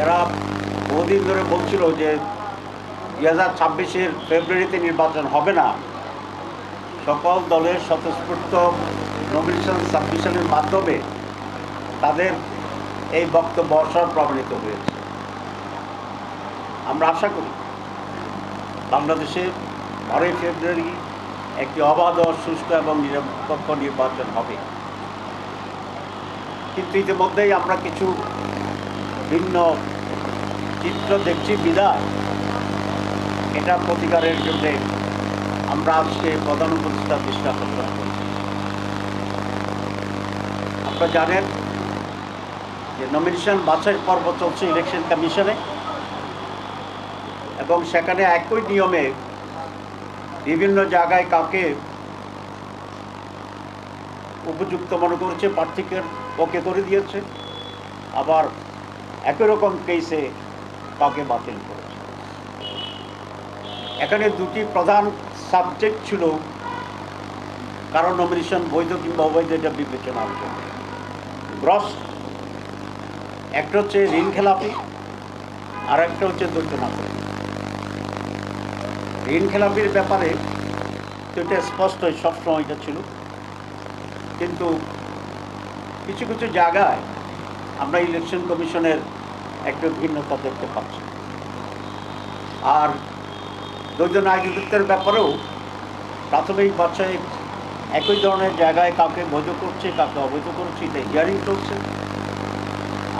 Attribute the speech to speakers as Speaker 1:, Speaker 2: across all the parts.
Speaker 1: যারা বহুদিন ধরে বলছিল যে দুই হাজার ছাব্বিশের ফেব্রুয়ারিতে নির্বাচন হবে না, সকল দলের স্বতঃস্ফূর্ত নমিনেশন সাবমিশনের মাধ্যমে তাদের এই বক্তব্য অসর প্রমাণিত হয়েছে। আমরা আশা করি বাংলাদেশে বারোই ফেব্রুয়ারি একটি অবাধ সুস্থ এবং নিরপেক্ষ নির্বাচন হবে। কিন্তু ইতিমধ্যেই আমরা কিছু ভিন্ন চিত্র দেখছি, বিদায়। এটা প্রতিকারের জন্য আমরা আজকে প্রধান উপদেষ্টা দৃষ্টি আকর্ষণ করছি আপনারা জানেন যে নমিনেশন বাছাই পর্ব চলছে ইলেকশন কমিশনে এবং সেখানে একই নিয়মে বিভিন্ন জায়গায় কাউকে উপযুক্ত মনে করেছে, প্রার্থীকে ওকে করে দিয়েছে। আবার একই রকম কেসে কাউকে বাতিল করেছে। এখানে দুটি প্রধান সাবজেক্ট ছিল কারণ নমিনেশন বৈধ কিংবা অবৈধ, এটা বিবেচনার জন্য গ্রস একটা হচ্ছে ঋণ খেলাপি আর একটা হচ্ছে নাগরিক ঋণ খেলাপির ব্যাপারে তো এটা স্পষ্ট সবসময় এটা ছিল। কিন্তু কিছু কিছু জায়গায় আমরা ইলেকশন কমিশনের একটা ভিন্নতা দেখতে পাচ্ছি। আর দ্বৈত নাগরিকত্বের ব্যাপারেও প্রাথমিক বাচ্চায় একই ধরনের জায়গায় কাউকে বৈধ করছে, কাউকে অবৈধ করছে, এটা হিয়ারিং চলছে।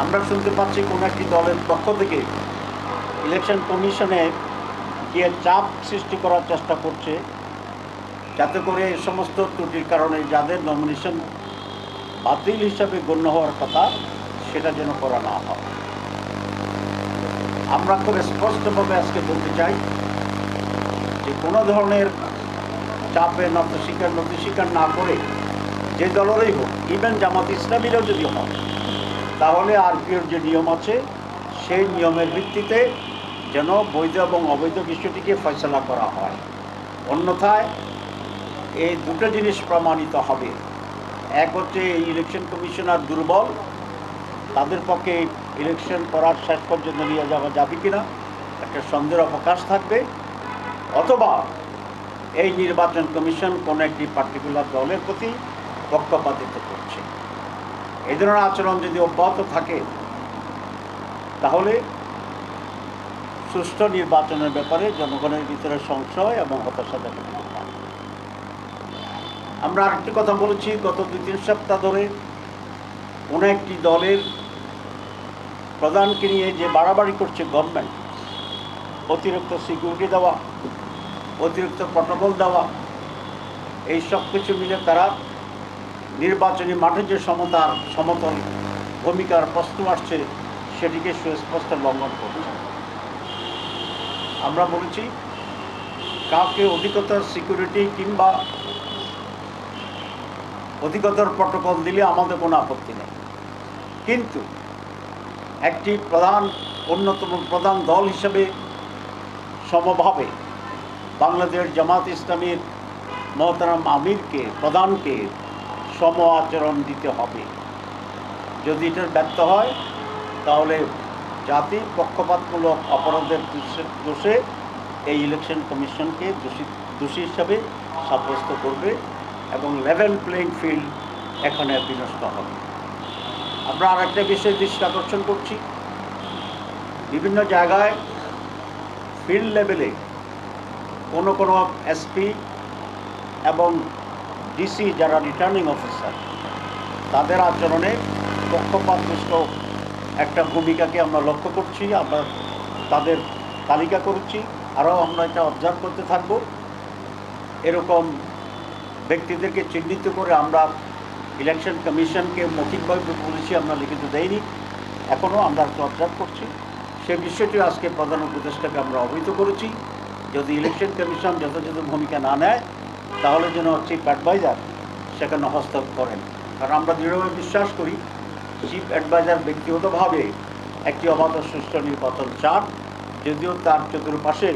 Speaker 1: আমরা শুনতে পাচ্ছি কোনো একটি দলের পক্ষ থেকে ইলেকশন কমিশনে গিয়ে চাপ সৃষ্টি করার চেষ্টা করছে, যাতে করে এই সমস্ত ত্রুটির কারণে যাদের নমিনেশন বাতিল হিসাবে গণ্য হওয়ার কথা সেটা যেন করা না হয়। আমরা খুব স্পষ্টভাবে আজকে বলতে চাই যে কোনো ধরনের চাপে নত স্বীকার না করে যে দলেরই হোক ইভেন জামাত ইসলামীরাও যদি হয় তাহলে আরপিওর যে নিয়ম আছে, সেই নিয়মের ভিত্তিতে যেন বৈধ এবং অবৈধ বিষয়টিকে ফয়সলা করা হয়। অন্যথায় এই দুটো জিনিস প্রমাণিত হবে। এক হচ্ছে ইলেকশন কমিশনার দুর্বল তাদের পক্ষে ইলেকশন করার শেষ পর্যন্ত নিয়ে যাওয়া যাবে কিনা একটা সন্দেহের অবকাশ থাকবে। অথবা এই নির্বাচন কমিশন কোনো একটি পার্টিকুলার দলের প্রতি পক্ষপাতিত্ব করছে। এই ধরনের আচরণ যদি অব্যাহত থাকে, তাহলে সুষ্ঠু নির্বাচনের ব্যাপারে জনগণের ভিতরে সংশয় এবং হতাশা দেখা দিতে পারে। আমরা আরেকটি কথা বলেছি, গত দুই তিন সপ্তাহ ধরে কোনো একটি দলের প্রধানকে নিয়ে যে বাড়াবাড়ি করছে গভর্নমেন্ট অতিরিক্ত সিকিউরিটি দেওয়া, অতিরিক্ত প্রটোকল দেওয়া, এই সব কিছু মিলে তারা নির্বাচনী মাঠে যে সমতার সমতল ভূমিকার প্রশ্ন আসছে, সেটিকে সুস্পষ্ট লঙ্ঘন করছে। আমরা বলেছি, কাউকে অধিকতর সিকিউরিটি কিংবা অধিকতর প্রটোকল দিলে আমাদের কোনো আপত্তি নেই। কিন্তু একটি প্রধান, অন্যতম প্রধান দল হিসেবে সমভাবে বাংলাদেশ জামাত ইসলামীর মহতারাম আমিরকে, প্রধানকে সম আচরণ দিতে হবে। যদি এটার ব্যর্থ হয়, তাহলে জাতি পক্ষপাতমূলক অপরাধের দোষে- এই ইলেকশন কমিশনকে দোষী দোষী হিসাবে সাব্যস্ত করবে এবং লেভেল প্লেইং ফিল্ড এখানে বিনষ্ট হবে। আমরা আর একটা বিষয়ে দৃষ্টি আকর্ষণ করছি। বিভিন্ন জায়গায় ফিল্ড লেভেলে কোনো কোনো এসপি এবং ডিসি যারা রিটার্নিং অফিসার তাদের আচরণে পক্ষপাতদুষ্ট একটা ভূমিকাকে আমরা লক্ষ্য করছি, আমরা তাদের তালিকা করছি, আরও আমরা এটা অবজার্ভ করতে থাকব। এরকম ব্যক্তিদেরকে চিহ্নিত করে আমরা ইলেকশন কমিশনকে মৌখিকভাবে বলেছি আমরা লিখিত দেইনি এখনও আমরা অবজার্ভ করছি। সে বিষয়টি আজকে প্রধান উপদেষ্টাকে আমরা অবহিত করেছি। যদি ইলেকশন কমিশন যথাযথ ভূমিকা না নেয়, তাহলে যেন চিফ অ্যাডভাইজার সেখানে হস্তক্ষেপ করেন। কারণ আমরা দৃঢ়ভাবে বিশ্বাস করি চিফ অ্যাডভাইজার ব্যক্তিগতভাবে একটি অবাধ সুষ্ঠু নির্বাচন চান। যদিও তার চতুর্পাশে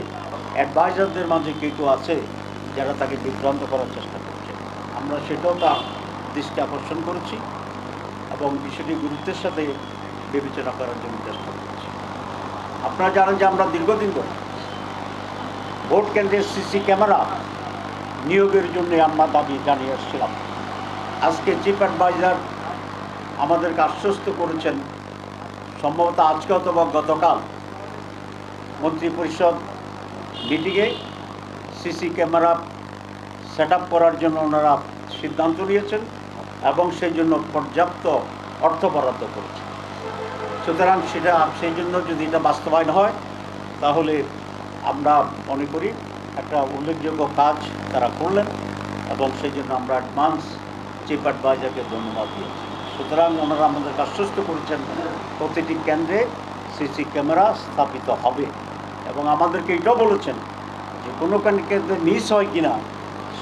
Speaker 1: অ্যাডভাইজারদের মাঝে কেউ আছে যারা তাকে বিভ্রান্ত করার চেষ্টা করছে। আমরা সেটাও তার দৃষ্টি আকর্ষণ করেছি এবং বিষয়টি গুরুত্বের সাথে বিবেচনা করার জন্য চেষ্টা করছি। আপনারা জানেন যে আমরা দীর্ঘদিন ধরে ভোট কেন্দ্রের সিসি ক্যামেরা নিয়োগের জন্য আমরা দাবি জানিয়ে আসছিলাম। আজকে চিফ অ্যাডভাইজার আমাদেরকে আশ্বস্ত করেছেন, সম্ভবত আজকে অথবা গতকাল মন্ত্রী পরিষদ মিটিংয়ে সিসি ক্যামেরা সেট করার জন্য ওনারা সিদ্ধান্ত নিয়েছেন। এবং সেই জন্য পর্যাপ্ত অর্থ বরাদ্দ করেছেন সুতরাং সেটা, সেই জন্য যদি এটা বাস্তবায়ন হয়, তাহলে আমরা মনে করি একটা উল্লেখযোগ্য কাজ তারা করলেন এবং সেই জন্য আমরা অ্যাডভান্স চিফ অ্যাডভাইজারকে ধন্যবাদ দিয়েছি। সুতরাং ওনারা আমাদেরকে আশ্বস্ত করেছেন, প্রতিটি কেন্দ্রে সিসি ক্যামেরা স্থাপিত হবে এবং আমাদেরকে এটাও বলেছেন যে কোনো কেন্দ্রে মিস হয় কিনা,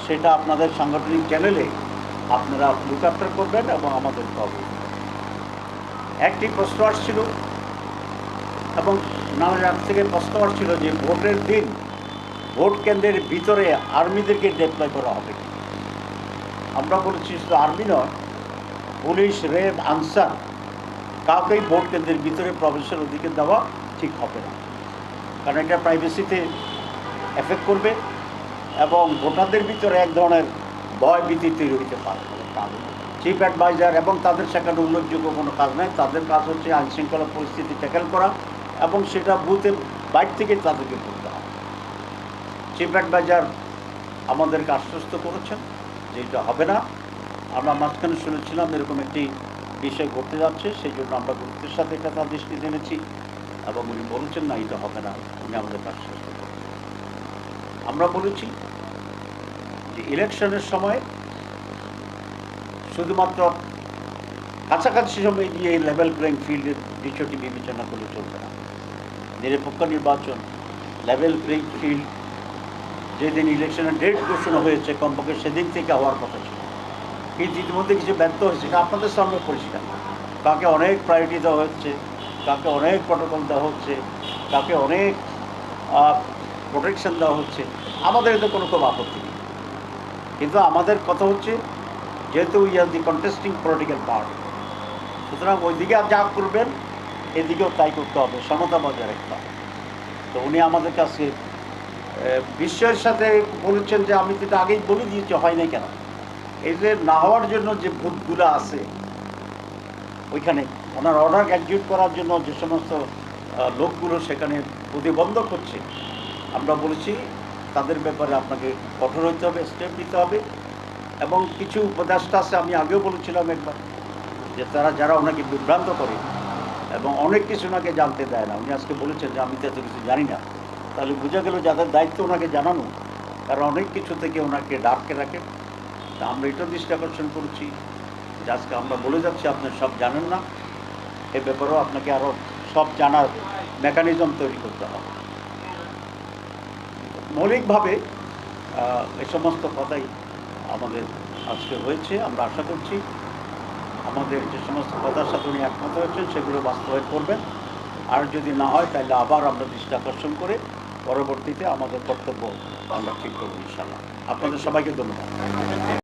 Speaker 1: সেটা আপনাদের সাংগঠনিক চ্যানেলে আপনারা লুক আফটার করবেন এবং আমাদের অবগত একটি প্রশ্ন আসছিল এবং জায়গা থেকে প্রশ্ন আসছিল যে ভোটের দিন ভোট কেন্দ্রের ভিতরে আর্মিদেরকে ডিপ্লয় করা হবে আমরা বলেছি শুধু আর্মি নয়, পুলিশ রেব আনসার, কাউকেই ভোট কেন্দ্রের ভিতরে প্রবেশের অধিকার দেওয়া ঠিক হবে না। কারণ এটা প্রাইভেসিতে এফেক্ট করবে এবং ভোটারদের ভিতরে এক ধরনের ভয় ভীতি তৈরি হতে পারে চিফ অ্যাডভাইজার এবং তাদের সেখানে উল্লেখযোগ্য কোনো কাজ নেই। তাদের কাজ হচ্ছে আইন শৃঙ্খলা পরিস্থিতি ট্যাকেল করা এবং সেটা বুথের বাইর থেকে তাদেরকে করতে হবে। চিফ অ্যাডভাইজার আমাদেরকে আশ্বস্ত করেছেন যে এটা হবে না। আমরা মাঝখানে শুনেছিলাম এরকম একটি বিষয় ঘটতে যাচ্ছে সেই জন্য আমরা গুরুত্বের সাথে এটা তার দৃষ্টি জেনেছি এবং উনি বলেছেন, না, এটা হবে না। উনি আমাদেরকে আশ্বস্ত করেছেন। আমরা বলেছি যে ইলেকশনের সময় শুধুমাত্র কাছাকাছি সময় গিয়ে এই লেভেল প্লেইং ফিল্ডের বিষয়টি বিবেচনা করে চলবে না। নিরপেক্ষ নির্বাচন লেভেল প্লেইং ফিল্ড যেদিন ইলেকশনের ডেট ঘোষণা হয়েছে, কমপক্ষে সেদিন থেকে হওয়ার কথা ছিল। কিন্তু ইতিমধ্যে কিছু ব্যর্থ হয়েছে আপনাদের সামনে পরিষ্কার। কাকে অনেক প্রায়োরিটি দেওয়া হচ্ছে, কাকে অনেক প্রটোকল দেওয়া হচ্ছে, কাকে অনেক প্রোটেকশন দেওয়া হচ্ছে, আমাদের এতে কোনো কোনো আপত্তি নেই। কিন্তু আমাদের কথা হচ্ছে, যেহেতু we are the contesting political party সুতরাং ওইদিকে যা করবেন, এদিকেও তাই করতে হবে, সমতা বজায় রাখতে হবে। তো উনি আমাদের কাছে বিশ্বের সাথে বলেছেন যে আমি তো আগেই বলে দিয়েছি, হয় নাই কেন? এই যে না হওয়ার জন্য যে ভূতগুলো আছে, ওইখানে ওনার অর্ডার এক্সিকিউট করার জন্য যে সমস্ত লোকগুলো সেখানে প্রতিবন্ধক হচ্ছে, আমরা বলেছি তাদের ব্যাপারে আপনাকে কঠোর হতে হবে স্টেপ নিতে হবে। এবং কিছু উপদেষ্টা আছে, আমি আগেও বলেছিলাম একবার, যে তারা যারা ওনাকে বিভ্রান্ত করে এবং অনেক কিছু ওনাকে জানতে দেয় না, উনি আজকে বলেছেন যে আমি তো এত কিছু জানি না। তাহলে বোঝা গেল যাদের দায়িত্ব ওনাকে জানানো, তারা অনেক কিছু থেকে ওনাকে ডাককে রাখে। তা আমরা এটাও দৃষ্টি আকর্ষণ করছি যে আজকে আমরা বলে যাচ্ছি, আপনি সব জানেন না, এ ব্যাপারেও আপনাকে আরও সব জানার মেকানিজম তৈরি করতে হবে। মৌলিকভাবে এ সমস্ত কথাই আমাদের আজকে হয়েছে। আমরা আশা করছি আমাদের যে সমস্ত কথার সাথে উনি একমত হয়েছেন, সেগুলো বাস্তবায়ন করবেন। আর যদি না হয়, তাহলে আবার আমরা দৃষ্টি আকর্ষণ করে পরবর্তীতে আমাদের কর্তব্য আমরা ঠিক করব ইনশাল্লাহ আপনাদের সবাইকে ধন্যবাদ।